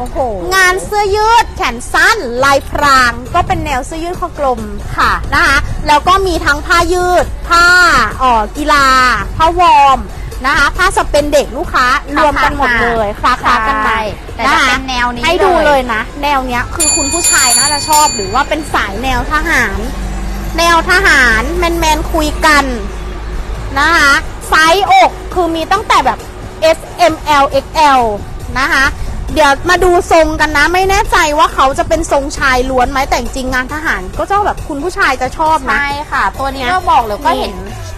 โอ้โห งานเสื้อยืดแขนสั้นลายพราง ก็เป็นแนวเสื้อยืดคอกลมค่ะนะคะแล้วก็มีทั้งผ้ายืด ผ้าเอ่อกีฬา ผ้าวอร์มนะคะผ้าสเปนเด็กลูกค้ารวมกันหมดเลยคลาคลากันไปใช่แต่จะเป็นแนวนี้ให้ดูเลยเลยนะ แนวเนี้ยคือคุณผู้ชายน่าจะชอบหรือว่าเป็นสายแนวทหาร แนวทหารแมนแมนๆคุยกันนะคะไซส์อกคือมีตั้งแต่แบบ S M L X L นะคะ เดี๋ยวมาดูทรงกันนะไม่แน่ใจว่าเขาจะเป็นทรงชายล้วนไหมแต่จริงๆงานทหาร ก็จะแบบคุณผู้ชายจะชอบนะ ใช่ค่ะ ตัวนี้เนี่ยก็บอกเลยก็นี่เห็น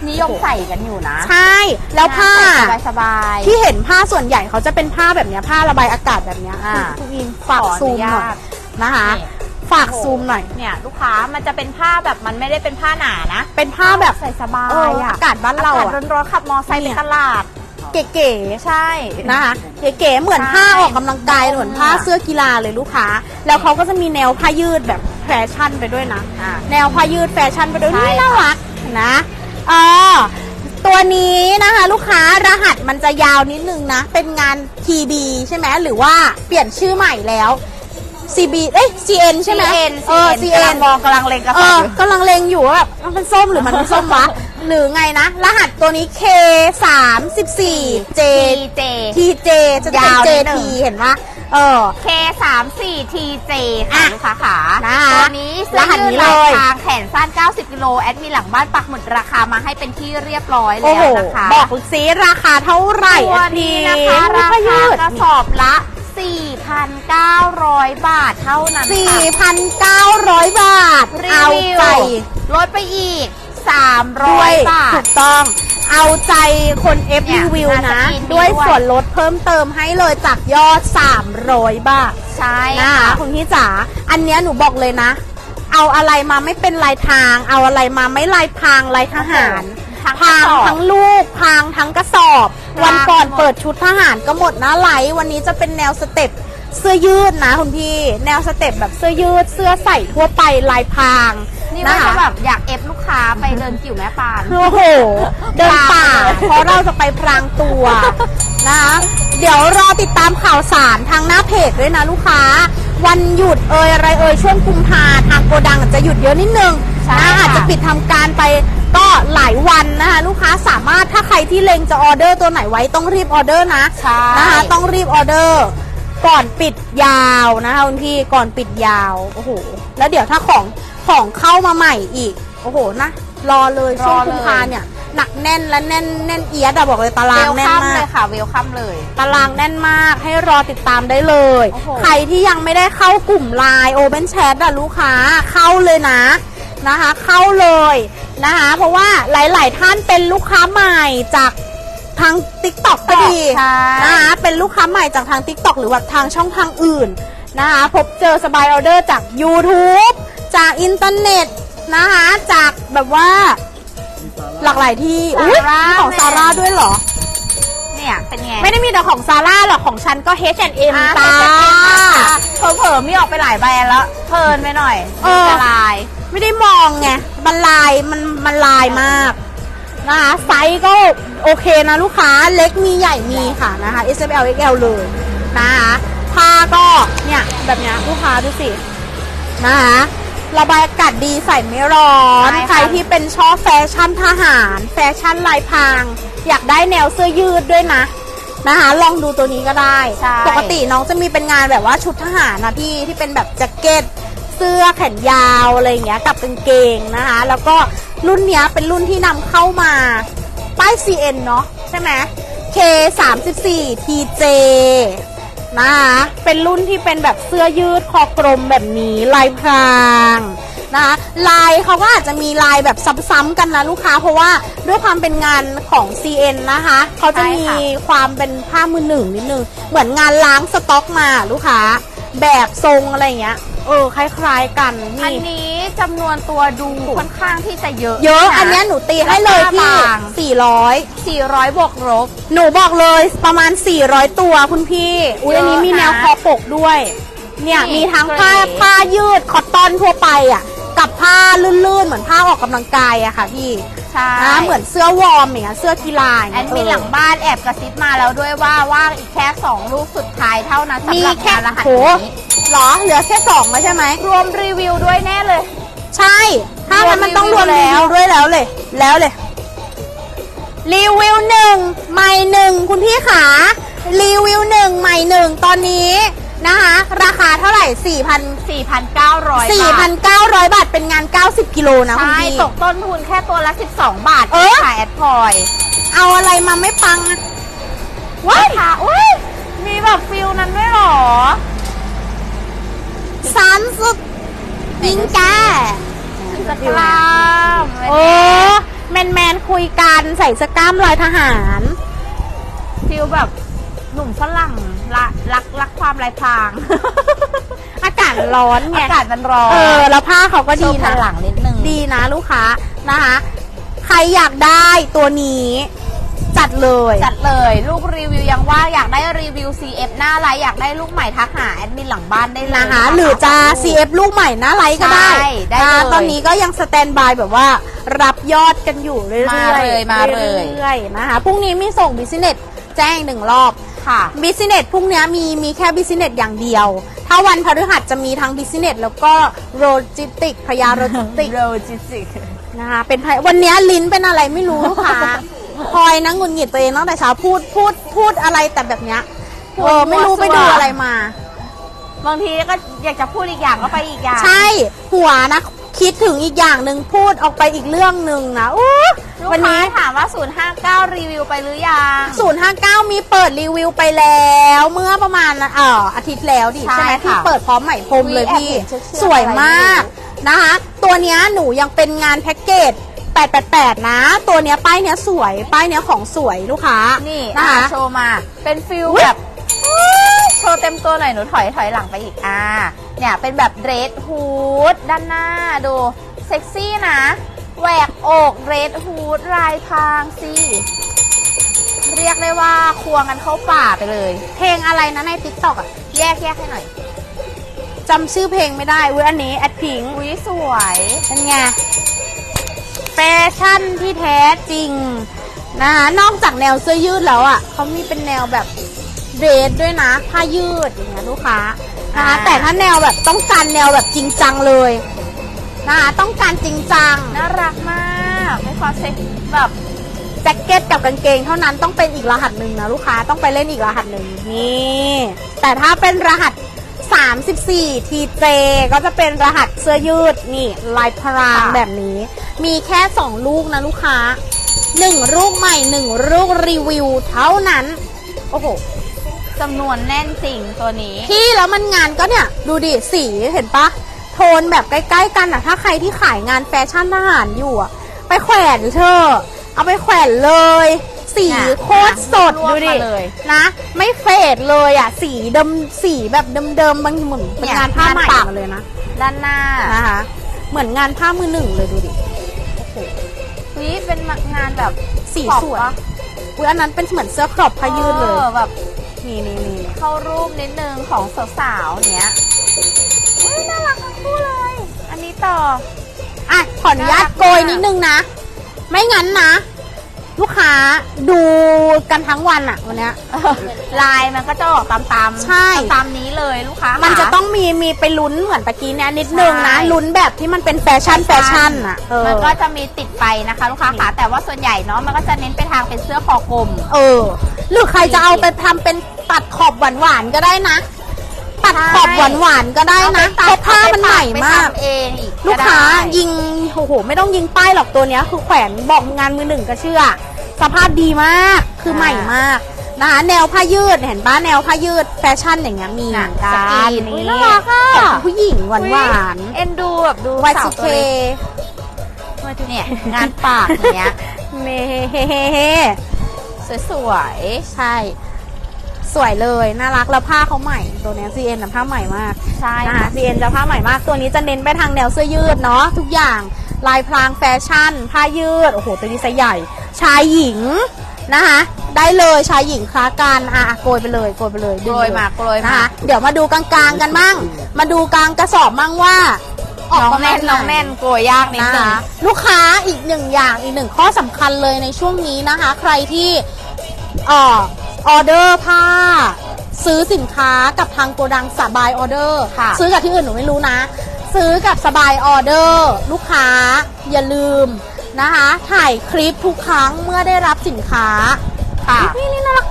นิยมใส่กันอยู่นะ ใช่ แล้วผ้าสบายสบายๆที่เห็นผ้าส่วนใหญ่เขาจะเป็นผ้าแบบเนี้ยผ้าระบายอากาศแบบเนี้ยอ่าคุณอิงฝากขออนุซูมหน่อยญาตนะคะนี่ฝากซูมหน่อยเนี่ยลูกค้ามันจะเป็นผ้าแบบมันไม่ได้เป็นผ้าหนานะ เป็นผ้าแบบใส่สบาเออยอะอากาศบ้านเราอากาอะศร้อนๆขับมอไซค์เนี่ไปยตลาด เก๋ๆใช่นะคะเก๋ๆเหมือนใช่ผ้าออกกำลังกายเหมือนผ้าอ่าเสื้อกีฬาเลยลูกค้า แล้วเขาก็จะมีแนวผ้ายืดแบบแฟชั่นไปด้วยนะ อ่าแนวผ้ายืดแฟชั่นไปด้วยใช่ นี่น่ารักนะเออตัวนี้นะคะ ลูกค้ารหัสมันจะยาวนิดนึงนะ เป็นงาน TB ใช่ไหมหรือว่าเปลี่ยนชื่อใหม่แล้ว CB เอ้ย CN ใช่ไหม CN เออ CN กำลั CN งมองกำลังเล็งกระเอสออบกำลังเลงอยู่ว่าแบบมันเป็นส้มหรือมันไม่ส้มวะ หรือไงนะ รหัสตัวนี้ K 3 4 J ที TJ เจจะเป็น ยาวนิด JT นึง เห็นปะเออ K 3 4 TJ ค่ะอะลูกค้าขานะคะตัวนี้เสื้อรหัสยืนี้ดเลลายย ทางแขนสั้น 90 กิโลแอดมีหลังบ้านปักหมุดราคามาให้เป็นที่เรียบร้อยโอ้แล้โห วนะคะบอกซิราคาเท่าไหร่ตัวอะนี้พี่นะคะไม่ราค่อยคายืด กระสอบละ 4,900 บาทเท่านั้นค่ะ4,900 บาท รีเอาวิวใจ ลดไปอีกด้วย 300 บาถูทกต้อง เอาใจคน F เนี่ยรีวิวหน้านะสกรีนมีด้วยด้วย ส่วนลดเพิ่มเติมให้เลยจากยอด 300 บาท ใช่นะคะค่ะคุณพี่จ๋า อันเนี้ยหนูบอกเลยนะ เอาอะไรมาไม่เป็นลายทาง เอาอะไรมาไม่ลายพรางลายทหารทั้งพรางกระสอบทั้งลูกพรางทั้งกระสอบ พรางวันก่อนหมด เปิดชุดทหารก็หมดนะไลฟ์วันนี้จะเป็นแนวสเต็ปเสื้อยืดนะคุณพี่ แนวสเต็ปแบบเสื้อยืด เสื้อใส่ทั่วไปลายพราง นี่นะว่าจะคะแบบอยากเอฟลูกค้าไปเดินกิ่วแม่ปาน โอ้โห เดินป่า เพราะเราจะไปพรางตัวนะคะเดี๋ยวรอติดตามข่าวสารทางหน้าเพจด้วยนะลูกค้า วันหยุดเอ่ยอะไรเอ่ยช่วงกุมภาทางโกดังอาจจะหยุดเยอะนิดนึงใช่นะค่ะ อาจจะปิดทำการไปก็หลายวันนะคะลูกค้าสามารถถ้าใครที่เล็งจะออเดอร์ตัวไหนไว้ต้องรีบออเดอร์นะ ใช่ นะคะต้องรีบออเดอร์ ก่อนปิดยาวนะคะคุณพี่ก่อนปิดยาวโอ้โหแล้วเดี๋ยวถ้าของ ของเข้ามาใหม่อีก โอ้โหนะ รอเลยช่วงรอเลย กุมภาเนี่ย หนักแน่นและแน่นแน่นเอียดอะบอกเลยตาเวรางลแน่นคัมมาเลก ยค่ะเวลคัมเลย ตารางแน่นมากให้รอติดตามได้เลย โอ้โห ใครที่ยังไม่ได้เข้ากลุ่มไลน์ Open Chat อะลูกค้าเข้าเลยนะนะคะ เข้าเลยนะคะ เพราะว่าหลาย ๆ ท่านเป็นลูกค้าใหม่จากทาง TikTok ก็ดี ใช่นะคะเป็นลูกค้าใหม่จากทาง TikTok หรือว่าทางช่องทางอื่นนะคะพบเจอสบายออเดอร์จาก YouTube จากอินเทอร์เน็ตนะคะ จากแบบว่าหลากหลายที่อุ๊ยซาร่ามีของซาร่าด้วยเหรอ เนี่ยเป็นไง ไม่ได้มีแต่ของซาร่าหรอกของฉันก็ H&M อ่าจ้าเผลอๆมีออกไปหลายแบรนด์แล้วเพลินไปหน่อยเออจะลาย ไม่ได้มองไงมันลายมันมันลายมากนะคะไซส์ก็โอเคนะลูกค้าเล็กมีใหญ่มีค่ะนะคะ S M L X L เลยนะคะผ้าก็เนี่ยแบบเนี้ยลูกค้าดูสินะคะ ระบายอากาศดีใส่ไม่ร้อน ใช่ค่ะ ใครที่เป็นชอบแฟชั่นทหาร แฟชั่นลายพราง อยากได้แนวเสื้อยืดด้วยนะนะคะ ลองดูตัวนี้ก็ได้ ใช่ ปกติน้องจะมีเป็นงานแบบว่าชุดทหารนะพี่ที่เป็นแบบแจ็คเก็ต เสื้อแขนยาวอะไรอย่างเงี้ยกับกางเกงนะคะ แล้วก็รุ่นเนี้ยเป็นรุ่นที่นำเข้ามา ป้าย CN เนาะใช่ไหม K 3 4 TJ นะคะเป็นรุ่นที่เป็นแบบเสื้อยืดคอกลมแบบนี้ลายพรางนะคะลายเขาก็อาจจะมีลายแบบซ้ำๆกันนะลูกค้า เพราะว่าด้วยความเป็นงานของ CN นะคะเขาจะมีค่ะความเป็นผ้ามือหนึ่งนิดนึง เหมือนงานล้างสต็อกมาลูกค้า แบบทรงอะไรอย่างเงี้ย เออคล้ายๆกันอันนี่ นี้จำนวนตัวดูค่อนข้างที่จะเยอะเยอะนอันเนี้ยหนูตีให้เลยที่ราคาต่าง400 400 บวกลบ หนูบอกเลยประมาณ 400 ตัวคุณพี่ อุ้ยเยอัอะนนี้มีนะแนวคอปกด้วย เนี่ยนี่มีทั้งผ้าเกรดผ้ายืดคอตตอนทั่วไปอะ กับผ้าลื่นๆ เหมือนผ้าออกกำลังกายอะค่ะพี่ ใช่ นะเหมือนเสื้อวอร์มอย่างเงี้ยเสื้อกีฬาอย่างแอเงี้ดยมินหลังบ้านแอบกระซิบมาแล้วด้วยว่าว่างอีกแค่2ลูกสุดท้ายเท่านั้นสำมีหรับแค่งานรหัสโห นี้เหรอเหลือแค่สองแล้วใช่ไหมรวมรีวิวด้วยแน่เลย ใช่ ถ้างั้นมันต้องรวมรวมรีรีวิวิววด้วยแล้วเลย แล้วเลย รีวิวหนึ่งใหม่หนึ่งคุณพี่ขารีวิวหนึ่งใหม่หนึ่งตอนนี้นะคะ ราคาเท่าไหร่ 4,000 4,900 4,900 บาท เป็นงาน 90 กิโลนะคุณใช่พี่ ตกต้นทุนแค่ตัวละ 12 บาทเออ ขายแอดพอย เอาอะไรมาไม่ปังอะว้ายค่ะอุ้ย มีแบบฟิลนั้นด้วยเหรอสันสุดยิงแกสกรามโอ้แมนแมนๆคุยกันใส่เสอกล้ามลายทหาร ฟิลแบบหนุ่มฝรั่ง ละรักรักความลายพราง อากาศร้อนไง อากาศมันร้อนเออ แล้วผ้าเขาก็โชดีว์พนะลังนิดนึง ดีนะลูกค้านะคะ ใครอยากได้ตัวนี้ จัดเลย จัดเลยลูกรีวิวยังว่าอยากได้รีวิว CF หน้าไลฟ์อยากได้ลูกใหม่ทักหาแอดมินหลังบ้านได้เลยนะคะ หรือจะ CF ลูกใหม่หน้าไลฟ์ก็ได้ใช่ได้นะเลยตอนนี้ก็ยังสแตนบายแบบว่ารับยอดกันอยู่เรื่อยๆมาเลยมาเลยเรื่อยๆนะคะพรุ่งนี้มีส่งบิสเนสแจ้งหนึ่งรอบ ค่ะบิสเนสพรุ่งนี้มีมีแค่บิสเนสอย่างเดียว ถ้าวันพฤหัสจะมีทั้งบิสเนสแล้วก็โลจิสติกพยาโลจิสติกโลจิสติกนะคะเป็นไพวันนี้ลิ้นเป็นอะไรไม่รู้ลูกค้าพลอยนะหงุนหงิดตัวเองตั้งแต่เช้าพูดพูดพูดอะไรแต่แบบเนี้ยพูดเออไม่รู้มั่วไปซั่วดูอะไรมา บางทีก็อยากจะพูดอีกอย่างก็ไปอีกอย่าง ใช่ หัวนะ คิดถึงอีกอย่างหนึ่งพูดออกไปอีกเรื่องหนึ่งนะอู้ลูกวันค้านี้ ถามว่า 059 รีวิวไปหรือยัง 059 มีเปิดรีวิวไปแล้ว เมื่อประมาณเอ่ออาทิตย์แล้วดิใช่ใช่ไหมค่ะที่เปิดพร้อมไหมพรมเลยอุ๊ยพี่แอบเห็นเชือกๆสวยมากอะไรไม่รู้นะคะ ตัวเนี้ยหนูยังเป็นงานแพ็กเกจ 888 นะ ตัวเนี้ยป้ายเนี้ยสวย ป้ายเนี้ยของสวยลูกค้า นี่ นะนะคะคะ โชว์มา เป็นฟิลอุ๊ย แบบ โชว์เต็มตัวหน่อย หนูถอยถอยหลังไปอีก อ่า เนี่ยเป็นแบบเดรสฮูดด้านหน้าดูเซ็กซี่นะแหวกอกเดรสฮูดลายพรางสิเรียกได้ว่าควงกันเข้าป่าไปเลย เพลงอะไรนะในติ๊กต็อกอะแยกแยกให้หน่อยจำชื่อเพลงไม่ได้เว้ยอันนี้แอดพิงอุ้ยสวยเป็นไงแฟชั่นที่แท้จริงนะคะนอกจากแนวเสื้อยืดแล้วอะเขามีเป็นแนวแบบเดรสด้วยนะ ผ้ายืดอย่างเงี้ยลูกค้า นะคะแต่ถ้าแนวแบบต้องการแนวแบบจริงจังเลยนะคะต้องการจริงจังน่ารักมากมีความเซ็กแบบแจ็คเก็ตกับกางเกงเท่านั้นต้องเป็นอีกรหัสหนึ่งนะลูกค้าต้องไปเล่นอีกรหัสหนึ่งนี่แต่ถ้าเป็นรหัส 34 TJ ก็จะเป็นรหัสเสื้อยืดนี่ลายพรางค่ะแบบนี้ มีแค่ 2 ลูกนะลูกค้า 1 ลูกใหม่ 1 ลูกรีวิวเท่านั้น โอ้โห จำนวนแน่นจริงตัวนี้ พี่แล้วมันงานก็เนี่ย ดูดิสีเห็นปะโทนแบบใกล้ๆกันอะถ้าใครที่ขายงานแฟชั่นทหารอยู่อะไปแขวนเธอะเอาไปแขวนเลย สีเนี่ยโคตรสดรวบดูดิมาเลยนะ ไม่เฟดเลยอะสีเดิมสีแบบเดิมๆบางเหมือนเป็นเนี่ยงานผ้าใหม่งานปักมาเลยนะ ด้านหน้านะคะเหมือนงานผ้ามือหนึ่งเลยดูดินี่เป็นงานแบบสีขอบสวยปะอุ้ยอันนั้นเป็นเหมือนเสื้อครอบผ้ายืดเลยออแบบ นี่นี่นี่เข้ารูปนิดนึงของสาวๆเนี้ยอุ้ยน่ารักทั้งคู่เลย อันนี้ต่อ อะขออนุญาตน่ารักโกยมากนิดนึงนะ ไม่งั้นนะ ลูกค้าดูกันทั้งวันอะวันเนี้ย ลายมันก็จะออกตามตามๆใช่ ตามนี้เลยลูกค้ามั มันจะต้องมีมีไปลุ้นเหมือนตะกี้เนี้ยนิดนึงนะ ใช่ ลุ้นแบบที่มันเป็นแฟชั่นแฟชั่นอะเออมันก็จะมีติดไปนะคะลูกค้าขาแต่ว่าส่วนใหญ่เนาะมันก็จะเน้นไปทางเป็นเสื้อคอกลม เออ หรือใครจะเอาไปทำเป็นตัดขอบหวานหวานๆก็ได้นะ ตัดขอบหวานหวานๆก็ได้นะเพราะผ้ามันใหม่มาก เองอีกลูกค้าได้ยิงโอ้โหไม่ต้องยิงป้ายหรอกตัวเนี้ย คือแขวนบอกงานมือหนึ่งก็เชื่อ สภาพดีมากคืออ่าใหม่มากนะคะแนวผ้ายืดเห็นปะแนวผ้ายืดแฟชั่นอย่างเงี้ยมีเหมือนกัสกรีนนอุ๊ยน่ารักอะของผู้หญิงหวานหวานเอ็นดูแบบดูวายสาซีวเคตัวเล็กเนี่ยงานปากอย่างเงี้ยเมเฮเฮเฮสวยใช่ สวยเลยน่ารักแล้วผ้าเขาใหม่ตัวเนี้ย CN นะผ้าใหม่มากๆใช่นะคะค่ะ CN จะผ้าใหม่มากตัวนี้จะเน้นไปทางแนวเสื้อยืดเนาะทุกอย่างลายพรางแฟชั่น ผ้ายืดโอ้โหตัวนี้ไซส์ใหญ่ ชายหญิงนะคะได้เลยชายหญิงคล้ากันอะโกยไปเลยโกยไปเลยดึโกงยมาโกยนะมาคะเดี๋ยวมาดูกลางๆกันบ้างมาดูกลางกระสอบบ้างว่าออกน้องประมาแน่ณนน้องแน่นกลัวยากนิดนะนึงคะลูกค้าอีกหนึ่งอย่างอีกหนึ่งข้อสำคัญเลยในช่วงนี้นะคะ ใครที่เอ่อ ออเดอร์ผ้า ซื้อสินค้ากับทางโกดังสบายออเดอร์ค่ะ ซื้อกับที่อื่นหนูไม่รู้นะ ซื้อกับสบายออเดอร์ ลูกค้าอย่าลืมนะคะ ถ่ายคลิปทุกครั้งเมื่อได้รับสินค้าค่ะนี่นี่น่ารัก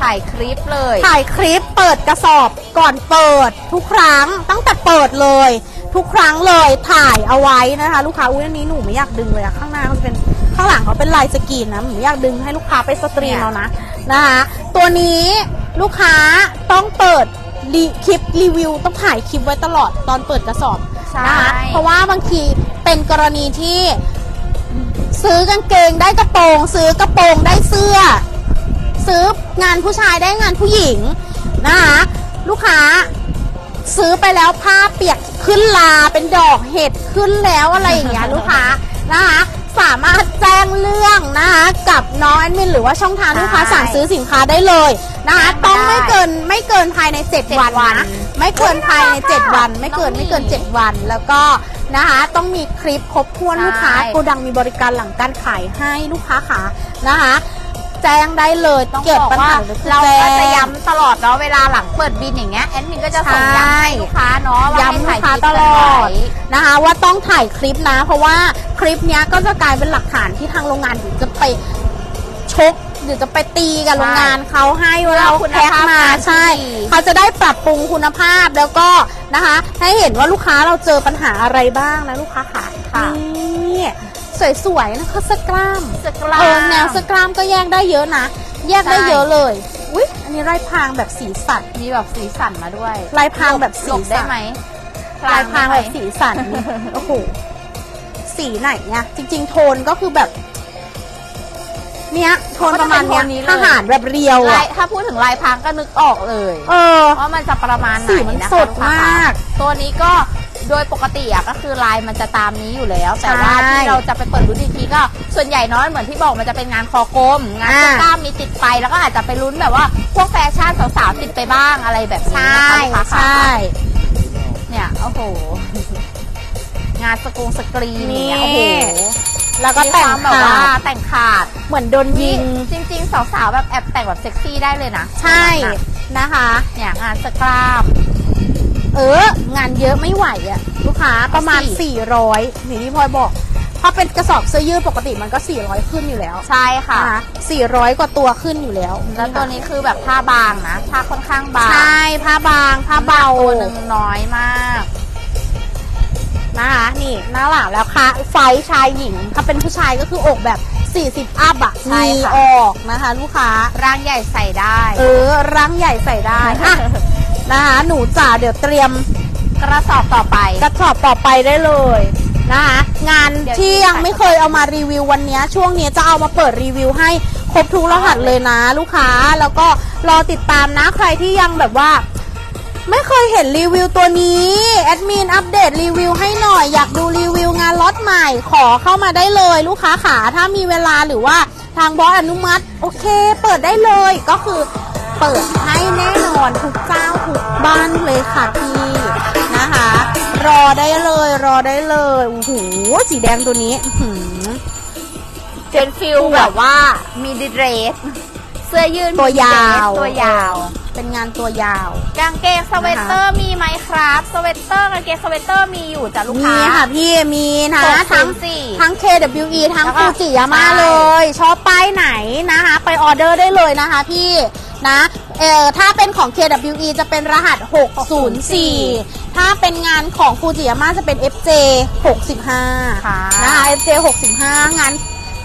ถ่ายคลิปเลย ถ่ายคลิปเปิดกระสอบก่อนเปิดทุกครั้งตั้งแต่เปิดเลย ทุกครั้งเลยถ่ายเอาไว้นะคะ ลูกค้าอุ้ยอันนี้หนูไม่อยากดึงเลยอะข้างหน้าเขาจะเป็นข้างหลังเขาเป็นลายสกรีนนะหนูไม่อยากดึงให้ลูกค้าไปสตรีมเอานะนะคะตัวนี้ลูกค้าต้องเปิดรีคลิปรีวิวต้องถ่ายคลิปไว้ตลอดตอนเปิดกระสอบใช่ นะคะเพราะว่าบางทีเป็นกรณีที่ ซื้อกางเกงได้กระโปรง ซื้อกระโปรงได้เสื้อ ซื้องานผู้ชายได้งานผู้หญิงนะคะลูกค้า ซื้อไปแล้วผ้าเปียกขึ้นลาเป็นดอกเห็ดขึ้นแล้วอะไรอย่างเงี้ยลูกค้านะคะสามารถแจ้งเรื่องนะคะกับน้องแอดมินหรือว่าช่องทางใช่ลูกค้าสั่งซื้อสินค้าได้เลยนะคะแจ้งมาต้องไม่ได้เกินไม่เกินภายใน7เจ็ดวันวันนะไม่เกินภายในโอ้ยน่ารัก7วันอะไม่เกินน้องไม่เกินหมี7วัน แล้วก็นะคะต้องมีคลิปครบถ้วนใช่ลูกค้าโกดังมีบริการหลังการขายให้ลูกค้าขานะคะ แจ้งได้เลยต้องเกิดบอกปัญว่าหาเราก็จะแจ้งย้ำตลอดเนาะเวลาหลังเปิดบินอย่างเงี้ยแอดมินก็จะส่งใช่ย้ำให้ลูกค้าเนาะว่าให้ย้ำลูถ่ายกค้าคลิปตกันลอไว้ดนะคะว่าต้องถ่ายคลิปนะ เพราะว่าคลิปเนี้ยก็จะกลายเป็นหลักฐานที่ทางโรงงานเดี๋ยวจะไปชกเดี๋ยวจะไปตีกับใช่โรงงานเขาให้ว่าเราคุณแพ็คภาพมาการที่ใช่ดีเขาจะได้ปรับปรุงคุณภาพแล้วก็นะคะ ให้เห็นว่าลูกค้าเราเจอปัญหาอะไรบ้างนะลูกค้าขาค่ะนี่ สวยๆนะคะสกล้ามสกลาเออแนวสกล้ามก็แยกได้เยอะนะ แยกได้ใช่เยอะเลยอุ๊ยอันนี้ลายพรางแบบสีสันมีแบบสีสันมาด้วยลายพรางแบบหสีลบได้สันไหมลายพรางได้แบไหมบสีสันโอ้โหสีไหนเนี่ยจริง ๆ โทนก็คือแบบ เนี้ยโทนประมาณเนี้ยก็จะเป็นโทนนี้เลยทหารแบบเรียวลาอะยถ้าพูดถึงลายพรางก็นึกออกเลยเออ ว่ามันจะประมาณไหนสีมันนะคะสดลูค้มาก ตัวนี้ก็ โดยปกติอะก็คือลายมันจะตามนี้อยู่แล้ว แต่ว่าใช่ที่เราจะไปเปิดรุ่นอีกทีก็ส่วนใหญ่เน้อยเหมือนที่บอกมันจะเป็นงานคอกลมงานอ่า เสื้อกล้ามมีติดไปแล้วก็อาจจะไปลุ้นแบบว่าพวกแฟชั่นสาวๆติดไปบ้างอะไรแบบนี้ใช่นะคะลูกค้าใช่เนี่ยโอ้โห งานสกงสกรีนนี่เนี่ยโอ้โหแล้วก็มีแต่คงวามแบบขาว่าดแต่งขาด เหมือนโดนยิง จริง ๆ สาวๆแบบแอบแต่งแบบเซ็กซี่ได้เลยนะใช่นะคะ เนี่ยงานสกราม เออ งานเยอะไม่ไหวอะลูกค้าประมาณสี่400นี่ที่พลอยบอก ถ้าเป็นกระสอบเสื้อยืดปกติมันก็ 400 ขึ้นอยู่แล้วใช่ค่ะนะคะ400 กว่าตัวขึ้นอยู่แล้วแล้วตัวนี้คือแบบผ้าบางนะผ้าค่อนข้างบางใช่ผ้าบางผ้าเบาตัวหนึ่งน้อยมากนะคะนี่หน้าหลังแล้วค่ะไฟท์ชายหญิง ถ้าเป็นผู้ชายก็คืออกแบบ 40 อัพอะใช่มีค่ะ ออกนะคะ ลูกค้าร่างใหญ่ใส่ได้ เออรังใหญ่ใส่ได้อะ นะคะหนูจ๋าเดี๋ยวเตรียมกระสอบต่อไป กระสอบต่อไปได้เลยนะคะงานเดี๋ยวที่ยังไม่เคยเอามารีวิววันเนี้ยช่วงนี้จะเอามาเปิดรีวิวให้ครบทุกรหัสเลยนะ ลูกค้าแล้วก็รอติดตามนะใครที่ยังแบบว่า ไม่เคยเห็นรีวิวตัวนี้แอดมินอัปเดตรีวิวให้หน่อยอยากดูรีวิวงานล็อตใหม่ขอเข้ามาได้เลย ลูกค้าขาถ้ามีเวลาหรือว่าทางบอสอนุมัติ โอเค เปิดได้เลยก็คือ เปิดให้แน่นอนทุกเจ้าทุกบ้านเลยค่ะพี่นะคะ รอได้เลยรอได้เลยโอ้โหสีแดงตัวนี้อื้อหือเป็นฟิลแบบว่ามีดิเดรสเสื้อยืดตัวยาวตัวยาว เป็นงานตัวยาว กางเกงสเวตเตอร์มีไหมครับ สเวตเตอร์กางเกงสเวตเตอร์มีอยู่จ้ะลูกมีค้าค่ะพี่มีนะหกศูทั้งนย์สี่ทั้ง KWE ทั้งแล้วก็ฟูจิยาม่าใช่เลย ชอบป้ายไหนนะคะ ไปออเดอร์ได้เลยนะคะพี่ นะเอ่อถ้าเป็นของ KWE จะเป็นรหัส 604 ถ้าเป็นงานของฟูจิยาม่าจะเป็น FJ 65ค่ะนะคะ FJ 65 งาน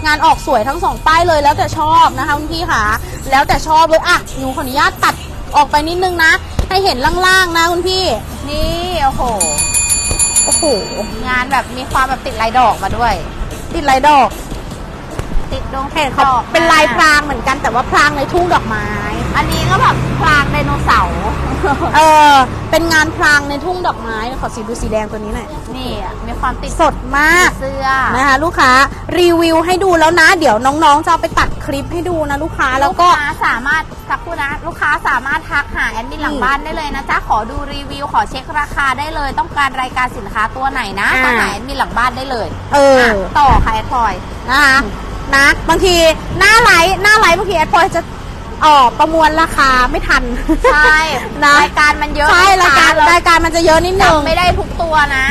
งานออกสวยทั้งสองป้ายเลยแล้วแต่ชอบนะคะคุณพี่ค่ะ แล้วแต่ชอบเลยอะหนูขออนุญาตตัดออกไปนิดนึงนะ ให้เห็นล่างๆนะคุณพี่ นี่โอ้โหโอ้โหงานแบบมีความแบบติดลายดอกมาด้วย ติดลายดอก ติดดงเห็นเขาดอกเป็นลายพรางเหมือนกันแต่ว่าพรางในทุ่งดอกไม้ อันนี้ก็แบบพลางไดโนเสาร์ เออ เป็นงานพรางในทุ่งดอกไม้ขอสีดูสีแดงตัวนี้หน่อย นี่อะมีความติดสดมากเสื้อนะคะลูกค้ารีวิวให้ดูแล้วนะ เดี๋ยวน้องๆจะเอาไปตัดคลิปให้ดูนะลูกค้าแล้วก็ลูค้าสามารถสักครู่นะ ลูกค้าสามารถทักหาแอดมินหลังบ้านได้เลยนะจ๊ะขอดูรีวิวขอเช็คราคาได้เลย ต้องการรายการสินค้าตัวไหนนะอ่าต้องหาแอดมินหลังบ้านได้เลย เออะต่อค่ะแอดพลอยนะคะนะบางทีหน้าไลฟ์หน้าไลฟ์บางทีแอดพลอยจะ ออกประมวลราคาไม่ทัน ใช่นะรายการมันเยอะใช่รายการลูค้รายการมันจะเยอะนิดนึง จำไม่ได้ทุกตัวนะ